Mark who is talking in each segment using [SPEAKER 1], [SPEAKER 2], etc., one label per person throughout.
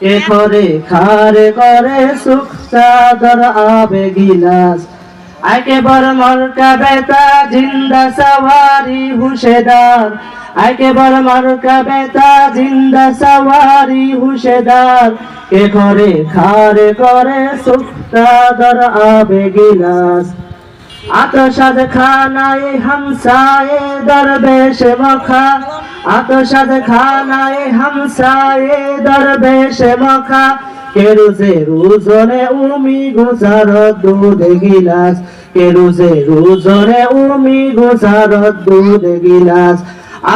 [SPEAKER 1] করে খারে করে সুখ, চাদর আবে গিলাস। বর মরকা বেতা, জিন্দা সওয়ারি, হুশেদার। আকে বর মরকা বেতা, জিন্দা সওয়ারি, হুশেদার। কে করে খারে করে সুখ, চাদর আবে গিলাস? আতশাদ খানায় হামসায়ে, দরবেশ মখা। আতশাদ খানায় হামসায়ে দরবেশ মখা, কে রুজে রুজনে উমি গুজার দুধ গিলাস, কে রুজে রুজনে উমি গুজার দুধ গিলাস।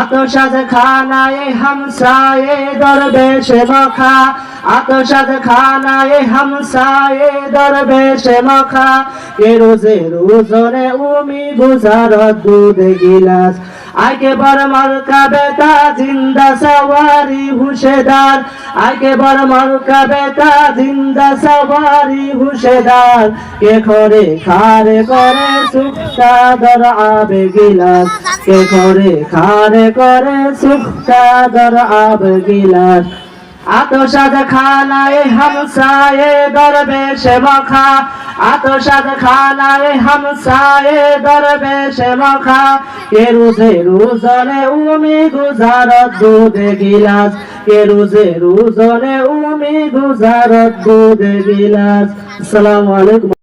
[SPEAKER 1] আতশাদ খানায় হামসায়ে দরবেশ মখা, আতশাদ খানায় হামসায়ে দরবেশ মখা, কে রোজে রোজনে উমি গুজার দুধ গিলাস। আগে বড় মালকা বেতা জিন্দা সবারি হুশেদার। আগে বড় মালকা বেতা জিন্দা সবারি হুশেদার। কে করে খারে করে সুখ চাদর আবে গিলাস কে করে খারে করে সুখ চাদর আবে গিলাস আতশাদ খানায় হামসায়ে দরবেশ মখা আতসাদ খানায় হামসায়ে দরবেশ মখা কে রুজে রুজনে উমি গুজার দুধে গিলাস। কে রুজে রুজনে উমি গুজার দুধে গিলাস। আসসালামু আলাইকুম।